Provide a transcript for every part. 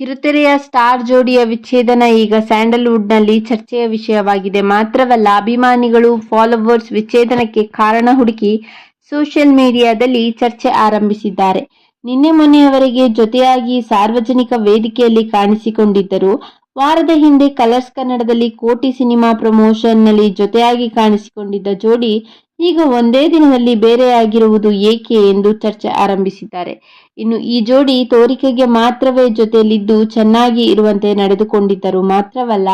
ಕಿರುತೆರೆಯ star ಜೋಡಿಯ ವಿಚ್ಛೇದನ ಈಗ ಸ್ಯಾಂಡಲ್ವುಡ್ನಲ್ಲಿ ಚರ್ಚೆಯ ವಿಷಯವಾಗಿದೆ. ಮಾತ್ರವಲ್ಲ, ಅಭಿಮಾನಿಗಳು, ಫಾಲೋವರ್ಸ್ ವಿಚ್ಛೇದನಕ್ಕೆ ಕಾರಣ ಹುಡುಕಿ ಸೋಷಿಯಲ್ ಮೀಡಿಯಾದಲ್ಲಿ ಚರ್ಚೆ ಆರಂಭಿಸಿದ್ದಾರೆ. ನಿನ್ನೆ ಮೊನ್ನೆಯವರೆಗೆ ಜೊತೆಯಾಗಿ ಸಾರ್ವಜನಿಕ ವೇದಿಕೆಯಲ್ಲಿ ಕಾಣಿಸಿಕೊಂಡಿದ್ದರು. ವಾರದ ಹಿಂದೆ ಕಲರ್ಸ್ ಕನ್ನಡದಲ್ಲಿ ಕೋಟಿ ಸಿನಿಮಾ ಪ್ರಮೋಷನ್ನಲ್ಲಿ ಜೊತೆಯಾಗಿ ಕಾಣಿಸಿಕೊಂಡಿದ್ದ ಜೋಡಿ ಈಗ ಒಂದೇ ದಿನದಲ್ಲಿ ಬೇರೆಯಾಗಿರುವುದು ಏಕೆ ಎಂದು ಚರ್ಚೆ ಆರಂಭಿಸಿದ್ದಾರೆ. ಇನ್ನು ಈ ಜೋಡಿ ತೋರಿಕೆಗೆ ಮಾತ್ರವೇ ಜೊತೆಯಲ್ಲಿದ್ದು ಚೆನ್ನಾಗಿ ಇರುವಂತೆ ನಡೆದುಕೊಂಡಿದ್ದರು ಮಾತ್ರವಲ್ಲ,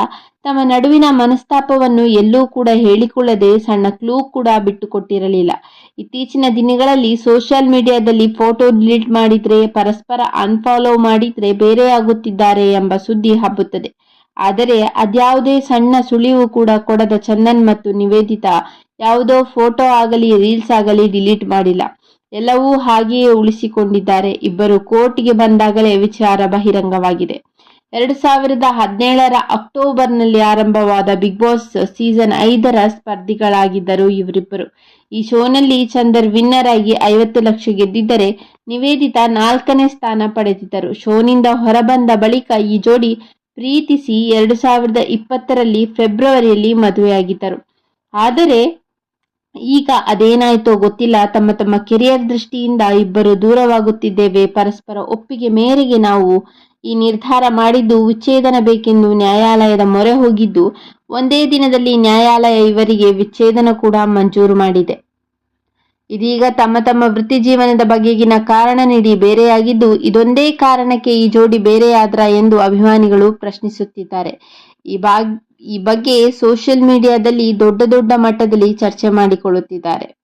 ತಮ್ಮ ನಡುವಿನ ಮನಸ್ತಾಪವನ್ನು ಎಲ್ಲೂ ಕೂಡ ಹೇಳಿಕೊಳ್ಳದೆ ಸಣ್ಣ ಕ್ಲೂ ಕೂಡ ಬಿಟ್ಟುಕೊಟ್ಟಿರಲಿಲ್ಲ. ಇತ್ತೀಚಿನ ದಿನಗಳಲ್ಲಿ ಸೋಷಿಯಲ್ ಮೀಡಿಯಾದಲ್ಲಿ ಫೋಟೋ ಡಿಲೀಟ್ ಮಾಡಿದ್ರೆ, ಪರಸ್ಪರ ಅನ್ಫಾಲೋ ಮಾಡಿದ್ರೆ ಬೇರೆಯಾಗುತ್ತಿದ್ದಾರೆ ಎಂಬ ಸುದ್ದಿ ಹಬ್ಬುತ್ತದೆ. ಆದರೆ ಅದ್ಯಾವುದೇ ಸಣ್ಣ ಸುಳಿವು ಕೂಡ ಕೊಡದ ಚಂದನ್ ಮತ್ತು ನಿವೇದಿತ ಯಾವುದೋ ಫೋಟೋ ಆಗಲಿ, ರೀಲ್ಸ್ ಆಗಲಿ ಡಿಲೀಟ್ ಮಾಡಿಲ್ಲ. ಎಲ್ಲವೂ ಹಾಗೆಯೇ ಉಳಿಸಿಕೊಂಡಿದ್ದಾರೆ. ಇಬ್ಬರು ಕೋರ್ಟ್ಗೆ ಬಂದಾಗಲೇ ವಿಚಾರ ಬಹಿರಂಗವಾಗಿದೆ. ಎರಡು ಸಾವಿರದ ಹದಿನೇಳರ ಅಕ್ಟೋಬರ್ನಲ್ಲಿ ಆರಂಭವಾದ ಬಿಗ್ ಬಾಸ್ ಸೀಸನ್ ಐದರ ಸ್ಪರ್ಧಿಗಳಾಗಿದ್ದರು ಇವರಿಬ್ಬರು. ಈ ಶೋನಲ್ಲಿ ಚಂದರ್ ವಿನ್ನರ್ ಆಗಿ ಐವತ್ತು ಲಕ್ಷ ಗೆದ್ದಿದ್ದರೆ ನಿವೇದಿತ ನಾಲ್ಕನೇ ಸ್ಥಾನ ಪಡೆದಿದ್ದರು. ಶೋನಿಂದ ಹೊರಬಂದ ಬಳಿಕ ಈ ಜೋಡಿ ಪ್ರೀತಿಸಿ ಎರಡು ಸಾವಿರದ ಇಪ್ಪತ್ತರಲ್ಲಿ ಫೆಬ್ರವರಿಯಲ್ಲಿ ಮದುವೆಯಾಗಿದ್ದರು. ಆದರೆ ಈಗ ಅದೇನಾಯಿತೋ ಗೊತ್ತಿಲ್ಲ. ತಮ್ಮ ತಮ್ಮ ಕೆರಿಯರ್ ದೃಷ್ಟಿಯಿಂದ ಇಬ್ಬರು ದೂರವಾಗುತ್ತಿದ್ದೇವೆ. ಪರಸ್ಪರ ಒಪ್ಪಿಗೆ ಮೇರೆಗೆ ನಾವು ಈ ನಿರ್ಧಾರ ಮಾಡಿದ್ದು ವಿಚ್ಛೇದನ ಬೇಕೆಂದು ನ್ಯಾಯಾಲಯದ ಮೊರೆ ಹೋಗಿದ್ದು, ಒಂದೇ ದಿನದಲ್ಲಿ ನ್ಯಾಯಾಲಯ ಇವರಿಗೆ ವಿಚ್ಛೇದನ ಕೂಡ ಮಂಜೂರು ಮಾಡಿದೆ. ಇದೀಗ ತಮ್ಮ ತಮ್ಮ ವೃತ್ತಿ ಜೀವನದ ಬಗೆಗಿನ ಕಾರಣ ನೀಡಿ ಬೇರೆಯಾಗಿದ್ದು ಇದೊಂದೇ ಕಾರಣಕ್ಕೆ ಈ ಜೋಡಿ ಬೇರೆಯಾದ್ರ ಎಂದು ಅಭಿಮಾನಿಗಳು ಪ್ರಶ್ನಿಸುತ್ತಿದ್ದಾರೆ. ಈ ಬಾ ಈ ಬಗ್ಗೆ ಸೋಷಿಯಲ್ ಮೀಡಿಯಾದಲ್ಲಿ ದೊಡ್ಡ ದೊಡ್ಡ ಮಟ್ಟದಲ್ಲಿ ಚರ್ಚೆ ಮಾಡಿಕೊಳ್ಳುತ್ತಿದ್ದಾರೆ.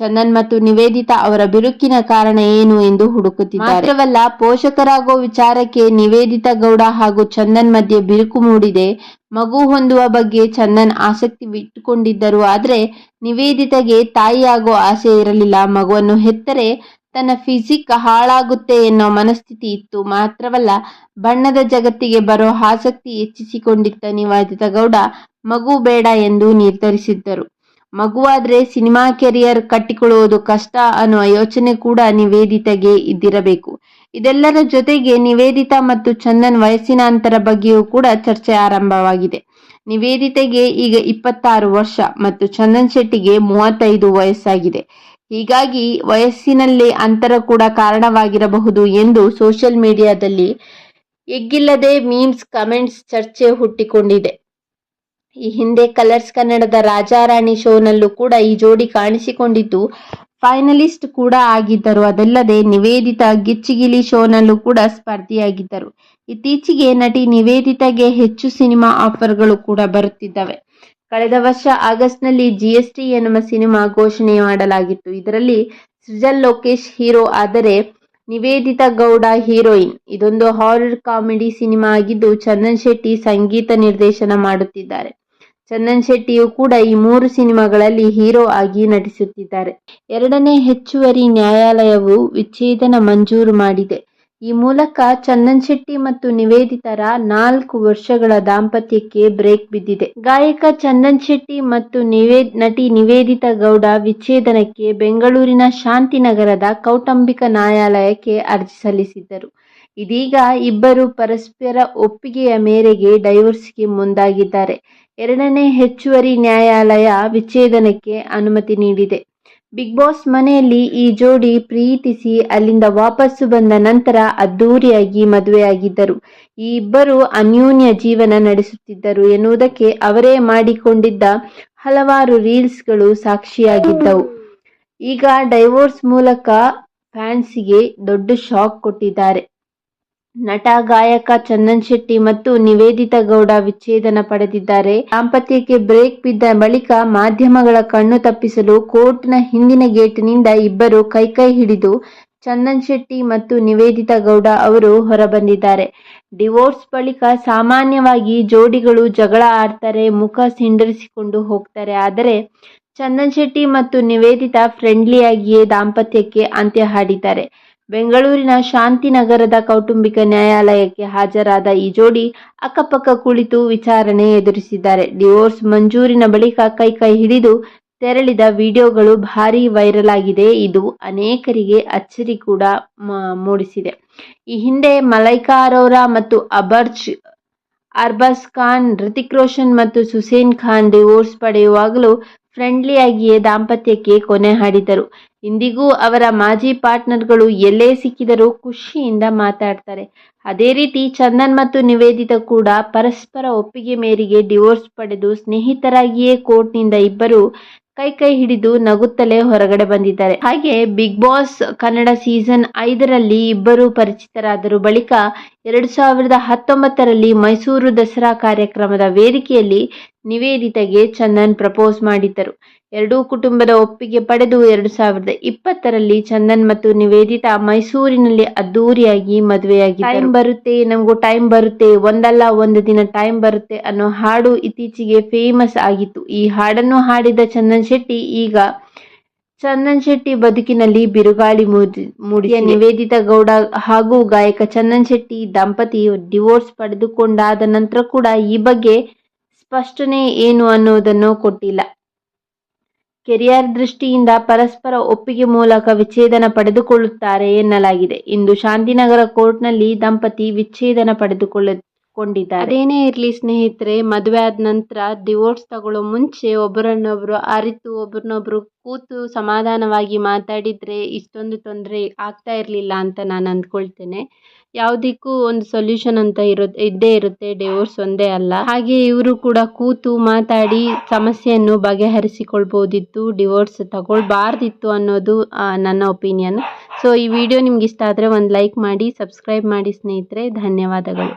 ಚಂದನ್ ಮತ್ತು ನಿವೇದಿತಾ ಅವರ ಬಿರುಕಿನ ಕಾರಣ ಏನು ಎಂದು ಹುಡುಕುತ್ತಿದ್ದಾರೆ. ಮಾತ್ರವಲ್ಲ, ಪೋಷಕರಾಗೋ ವಿಚಾರಕ್ಕೆ ನಿವೇದಿತಾ ಗೌಡ ಹಾಗೂ ಚಂದನ್ ಮಧ್ಯೆ ಬಿರುಕು ಮೂಡಿದೆ. ಮಗು ಹೊಂದುವ ಬಗ್ಗೆ ಚಂದನ್ ಆಸಕ್ತಿ ಇಟ್ಟುಕೊಂಡಿದ್ದರು. ಆದರೆ, ನಿವೇದಿತಾಗೆ ತಾಯಿಯಾಗೋ ಆಸೆ ಇರಲಿಲ್ಲ. ಮಗುವನ್ನು ಹೆತ್ತರೆ ತನ್ನ ಫಿಸಿಕ್ ಹಾಳಾಗುತ್ತೆ ಎನ್ನೋ ಮನಸ್ಥಿತಿ ಇತ್ತು. ಮಾತ್ರವಲ್ಲ, ಬಣ್ಣದ ಜಗತ್ತಿಗೆ ಬರೋ ಆಸಕ್ತಿ ಹೆಚ್ಚಿಸಿಕೊಂಡಿದ್ದ ನಿವೇದಿತಾ ಗೌಡ ಮಗು ಬೇಡ ಎಂದು ನಿರ್ಧರಿಸಿದ್ದರು. ಮಗುವಾದ್ರೆ ಸಿನಿಮಾ ಕೆರಿಯರ್ ಕಟ್ಟಿಕೊಳ್ಳುವುದು ಕಷ್ಟ ಅನ್ನುವ ಯೋಚನೆ ಕೂಡ ನಿವೇದಿತೆಗೆ ಇದ್ದಿರಬೇಕು. ಇದೆಲ್ಲರ ಜೊತೆಗೆ ನಿವೇದಿತ ಮತ್ತು ಚಂದನ್ ವಯಸ್ಸಿನ ಅಂತರ ಬಗ್ಗೆಯೂ ಕೂಡ ಚರ್ಚೆ ಆರಂಭವಾಗಿದೆ. ನಿವೇದಿತೆಗೆ ಈಗ ಇಪ್ಪತ್ತಾರು ವರ್ಷ ಮತ್ತು ಚಂದನ್ ಶೆಟ್ಟಿಗೆ ಮೂವತ್ತೈದು ವಯಸ್ಸಾಗಿದೆ. ಹೀಗಾಗಿ ವಯಸ್ಸಿನಲ್ಲೇ ಅಂತರ ಕೂಡ ಕಾರಣವಾಗಿರಬಹುದು ಎಂದು ಸೋಷಿಯಲ್ ಮೀಡಿಯಾದಲ್ಲಿ ಎಗ್ಗಿಲ್ಲದೆ ಮೀಮ್ಸ್, ಕಮೆಂಟ್ಸ್ ಚರ್ಚೆ ಹುಟ್ಟಿಕೊಂಡಿದೆ. ಈ ಹಿಂದೆ ಕಲರ್ಸ್ ಕನ್ನಡದ ರಾಜಾರಾಣಿ ಶೋನಲ್ಲೂ ಕೂಡ ಈ ಜೋಡಿ ಕಾಣಿಸಿಕೊಂಡಿದ್ದು, ಫೈನಲಿಸ್ಟ್ ಕೂಡ ಆಗಿದ್ದರು. ಅದಲ್ಲದೆ ನಿವೇದಿತಾ ಗಿಚ್ಚಿಗಿಲಿ ಶೋನಲ್ಲೂ ಕೂಡ ಸ್ಪರ್ಧಿಯಾಗಿದ್ದರು. ಇತ್ತೀಚೆಗೆ ನಟಿ ನಿವೇದಿತಾಗೆ ಹೆಚ್ಚು ಸಿನಿಮಾ ಆಫರ್ಗಳು ಕೂಡ ಬರುತ್ತಿದ್ದವೆ. ಕಳೆದ ವರ್ಷ ಆಗಸ್ಟ್ನಲ್ಲಿ ಜಿಎಸ್ಟಿ ಎನ್ನುವ ಸಿನಿಮಾ ಘೋಷಣೆ ಮಾಡಲಾಗಿತ್ತು. ಇದರಲ್ಲಿ ಸೃಜಲ್ ಲೋಕೇಶ್ ಹೀರೋ, ಆದರೆ ನಿವೇದಿತಾ ಗೌಡ ಹೀರೋಯಿನ್. ಇದೊಂದು ಹಾರರ್ ಕಾಮಿಡಿ ಸಿನಿಮಾ ಆಗಿದ್ದು, ಚಂದನ್ ಶೆಟ್ಟಿ ಸಂಗೀತ ನಿರ್ದೇಶನ ಮಾಡುತ್ತಿದ್ದಾರೆ. ಚಂದನ್ ಶೆಟ್ಟಿಯು ಕೂಡ ಈ ಮೂರು ಸಿನಿಮಾಗಳಲ್ಲಿ ಹೀರೋ ಆಗಿ ನಟಿಸುತ್ತಿದ್ದಾರೆ. ಎರಡನೇ ಹೆಚ್ಚುವರಿ ನ್ಯಾಯಾಲಯವು ವಿಚ್ಛೇದನ ಮಂಜೂರು ಮಾಡಿದೆ. ಈ ಮೂಲಕ ಚಂದನ್ ಶೆಟ್ಟಿ ಮತ್ತು ನಿವೇದಿತರ ನಾಲ್ಕು ವರ್ಷಗಳ ದಾಂಪತ್ಯಕ್ಕೆ ಬ್ರೇಕ್ ಬಿದ್ದಿದೆ. ಗಾಯಕ ಚಂದನ್ ಶೆಟ್ಟಿ ಮತ್ತು ನಿವೇದ್ ನಟಿ ನಿವೇದಿತಾ ಗೌಡ ವಿಚ್ಛೇದನಕ್ಕೆ ಬೆಂಗಳೂರಿನ ಶಾಂತಿನಗರದ ಕೌಟುಂಬಿಕ ನ್ಯಾಯಾಲಯಕ್ಕೆ ಅರ್ಜಿ ಸಲ್ಲಿಸಿದ್ದರು. ಇದೀಗ ಇಬ್ಬರು ಪರಸ್ಪರ ಒಪ್ಪಿಗೆಯ ಮೇರೆಗೆ ಡೈವೋರ್ಸ್ಗೆ ಮುಂದಾಗಿದ್ದಾರೆ. ಎರಡನೇ ಹೆಚ್ಚುವರಿ ನ್ಯಾಯಾಲಯ ವಿಚ್ಛೇದನಕ್ಕೆ ಅನುಮತಿ ನೀಡಿದೆ. ಬಿಗ್ ಬಾಸ್ ಮನೆಯಲ್ಲಿ ಈ ಜೋಡಿ ಪ್ರೀತಿಸಿ ಅಲ್ಲಿಂದ ವಾಪಸ್ಸು ಬಂದ ನಂತರ ಅದ್ದೂರಿಯಾಗಿ ಮದುವೆಯಾಗಿದ್ದರು. ಈ ಇಬ್ಬರು ಅನ್ಯೋನ್ಯ ಜೀವನ ನಡೆಸುತ್ತಿದ್ದರು ಎನ್ನುವುದಕ್ಕೆ ಅವರೇ ಮಾಡಿಕೊಂಡಿದ್ದ ಹಲವಾರು ರೀಲ್ಸ್ಗಳು ಸಾಕ್ಷಿಯಾಗಿದ್ದವು. ಈಗ ಡೈವೋರ್ಸ್ ಮೂಲಕ ಫ್ಯಾನ್ಸಿಗೆ ದೊಡ್ಡ ಶಾಕ್ ಕೊಟ್ಟಿದ್ದಾರೆ. ನಟ ಗಾಯಕ ಚಂದನ್ ಶೆಟ್ಟಿ ಮತ್ತು ನಿವೇದಿತಾ ಗೌಡ ವಿಚ್ಛೇದನ ಪಡೆದಿದ್ದಾರೆ. ದಾಂಪತ್ಯಕ್ಕೆ ಬ್ರೇಕ್ ಬಿದ್ದ ಬಳಿಕ ಮಾಧ್ಯಮಗಳ ಕಣ್ಣು ತಪ್ಪಿಸಲು ಕೋರ್ಟ್ನ ಹಿಂದಿನ ಗೇಟ್ನಿಂದ ಇಬ್ಬರು ಕೈಕೈ ಹಿಡಿದು ಚಂದನ್ ಶೆಟ್ಟಿ ಮತ್ತು ನಿವೇದಿತಾ ಗೌಡ ಅವರು ಹೊರಬಂದಿದ್ದಾರೆ. ಡಿವೋರ್ಸ್ ಬಳಿಕ ಸಾಮಾನ್ಯವಾಗಿ ಜೋಡಿಗಳು ಜಗಳ ಆಡ್ತಾರೆ, ಮುಖ ಸಿಂಡರಿಸಿಕೊಂಡು ಹೋಗ್ತಾರೆ. ಆದರೆ ಚಂದನ್ ಶೆಟ್ಟಿ ಮತ್ತು ನಿವೇದಿತಾ ಫ್ರೆಂಡ್ಲಿಯಾಗಿಯೇ ದಾಂಪತ್ಯಕ್ಕೆ ಅಂತ್ಯ ಹಾಡಿದ್ದಾರೆ. ಬೆಂಗಳೂರಿನ ಶಾಂತಿನಗರದ ಕೌಟುಂಬಿಕ ನ್ಯಾಯಾಲಯಕ್ಕೆ ಹಾಜರಾದ ಈ ಜೋಡಿ ಅಕ್ಕಪಕ್ಕ ಕುಳಿತು ವಿಚಾರಣೆ ಎದುರಿಸಿದ್ದಾರೆ. ಡಿವೋರ್ಸ್ ಮಂಜೂರಿನ ಬಳಿಕ ಕೈ ಕೈ ಹಿಡಿದು ತೆರಳಿದ ವಿಡಿಯೋಗಳು ಭಾರಿ ವೈರಲ್ ಆಗಿದೆ. ಇದು ಅನೇಕರಿಗೆ ಅಚ್ಚರಿ ಕೂಡ ಮೂಡಿಸಿದೆ. ಈ ಹಿಂದೆ ಮಲೈಕಾ ಅರೋರಾ ಮತ್ತು ಅಬರ್ಜ್ ಅರ್ಬಾಸ್ ಖಾನ್, ಹೃತಿಕ್ ರೋಷನ್ ಮತ್ತು ಸುಸೇನ್ ಖಾನ್ ಡಿವೋರ್ಸ್ ಪಡೆಯುವಾಗಲೂ ಫ್ರೆಂಡ್ಲಿಯಾಗಿಯೇ ದಾಂಪತ್ಯಕ್ಕೆ ಕೊನೆ ಹಾಡಿದರು. ಇಂದಿಗೂ ಅವರ ಮಾಜಿ ಪಾರ್ಟ್ನರ್ಗಳು ಎಲ್ಲೇ ಸಿಕ್ಕಿದರೂ ಖುಷಿಯಿಂದ ಮಾತಾಡ್ತಾರೆ. ಅದೇ ರೀತಿ ಚಂದನ್ ಮತ್ತು ನಿವೇದಿತ ಕೂಡ ಪರಸ್ಪರ ಒಪ್ಪಿಗೆ ಮೇರೆಗೆ ಡಿವೋರ್ಸ್ ಪಡೆದು ಸ್ನೇಹಿತರಾಗಿಯೇ ಕೋರ್ಟ್ನಿಂದ ಇಬ್ಬರು ಕೈ ಕೈ ಹಿಡಿದು ನಗುತ್ತಲೇ ಹೊರಗಡೆ ಬಂದಿದ್ದಾರೆ. ಹಾಗೆ ಬಿಗ್ ಬಾಸ್ ಕನ್ನಡ ಸೀಸನ್ ಐದರಲ್ಲಿ ಇಬ್ಬರು ಪರಿಚಿತರಾದರು. ಬಳಿಕ ಎರಡು ಸಾವಿರದ ಹತ್ತೊಂಬತ್ತರಲ್ಲಿ ಮೈಸೂರು ದಸರಾ ಕಾರ್ಯಕ್ರಮದ ವೇದಿಕೆಯಲ್ಲಿ ನಿವೇದಿತೆಗೆ ಚಂದನ್ ಪ್ರಪೋಸ್ ಮಾಡಿದ್ದರು. ಎರಡೂ ಕುಟುಂಬದ ಒಪ್ಪಿಗೆ ಪಡೆದು ಎರಡು ಸಾವಿರದ ಇಪ್ಪತ್ತರಲ್ಲಿ ಚಂದನ್ ಮತ್ತು ನಿವೇದಿತಾ ಮೈಸೂರಿನಲ್ಲಿ ಅದ್ದೂರಿಯಾಗಿ ಮದುವೆಯಾಗಿ ಟೈಮ್ ಬರುತ್ತೆ, ನಮಗೂ ಟೈಮ್ ಬರುತ್ತೆ, ಒಂದಲ್ಲ ಒಂದು ದಿನ ಟೈಮ್ ಬರುತ್ತೆ ಅನ್ನೋ ಹಾಡು ಇತ್ತೀಚೆಗೆ ಫೇಮಸ್ ಆಗಿತ್ತು. ಈ ಹಾಡನ್ನು ಹಾಡಿದ ಚಂದನ್ ಶೆಟ್ಟಿ ಈಗ ಚಂದನ್ ಶೆಟ್ಟಿ ಬದುಕಿನಲ್ಲಿ ಬಿರುಗಾಳಿ ಮೂಡಿ ಮೂಡಿದ ನಿವೇದಿತಾ ಗೌಡ ಹಾಗೂ ಗಾಯಕ ಚಂದನ್ ಶೆಟ್ಟಿ ದಂಪತಿ ಡಿವೋರ್ಸ್ ಪಡೆದುಕೊಂಡಾದ ನಂತರ ಕೂಡ ಈ ಬಗ್ಗೆ ಸ್ಪಷ್ಟನೆ ಏನು ಅನ್ನುವುದನ್ನು ಕೊಟ್ಟಿಲ್ಲ. ಕೆರಿಯರ್ ದೃಷ್ಟಿಯಿಂದ ಪರಸ್ಪರ ಒಪ್ಪಿಗೆ ಮೂಲಕ ವಿಚ್ಛೇದನ ಪಡೆದುಕೊಳ್ಳುತ್ತಾರೆ ಎನ್ನಲಾಗಿದೆ. ಇಂದು ಶಾಂತಿನಗರ ಕೋರ್ಟ್ನಲ್ಲಿ ದಂಪತಿ ವಿಚ್ಛೇದನ ಪಡೆದುಕೊಳ್ಳಕೊಂಡಿದ್ದಾರೆ ಅದೇನೇ ಇರಲಿ ಸ್ನೇಹಿತರೆ, ಮದುವೆ ಆದ ನಂತರ ಡಿವೋರ್ಸ್ ತಗೊಳ್ಳೋ ಮುಂಚೆ ಒಬ್ಬರನ್ನೊಬ್ರು ಅರಿತು ಒಬ್ರನ್ನೊಬ್ರು ಕೂತು ಸಮಾಧಾನವಾಗಿ ಮಾತಾಡಿದರೆ ಇಷ್ಟೊಂದು ತೊಂದರೆ ಆಗ್ತಾ ಇರಲಿಲ್ಲ ಅಂತ ನಾನು ಅಂದ್ಕೊಳ್ತೇನೆ. ಯಾವುದಕ್ಕೂ ಒಂದು ಸೊಲ್ಯೂಷನ್ ಅಂತ ಇರೋ, ಇದ್ದೇ ಇರುತ್ತೆ ಡಿವೋರ್ಸ್ ಒಂದೇ ಅಲ್ಲ. ಹಾಗೆ ಇವರು ಕೂಡ ಕೂತು ಮಾತಾಡಿ ಸಮಸ್ಯೆಯನ್ನು ಬಗೆಹರಿಸಿಕೊಳ್ಬೋದಿತ್ತು ಡಿವೋರ್ಸ್ ತಗೊಳ್ಬಾರ್ದಿತ್ತು ಅನ್ನೋದು ನನ್ನ ಒಪಿನಿಯನ್ ಸೊ ಈ ವಿಡಿಯೋ ನಿಮ್ಗೆ ಇಷ್ಟ ಆದರೆ ಒಂದು ಲೈಕ್ ಮಾಡಿ ಸಬ್ಸ್ಕ್ರೈಬ್ ಮಾಡಿ ಸ್ನೇಹಿತರೆ. ಧನ್ಯವಾದಗಳು.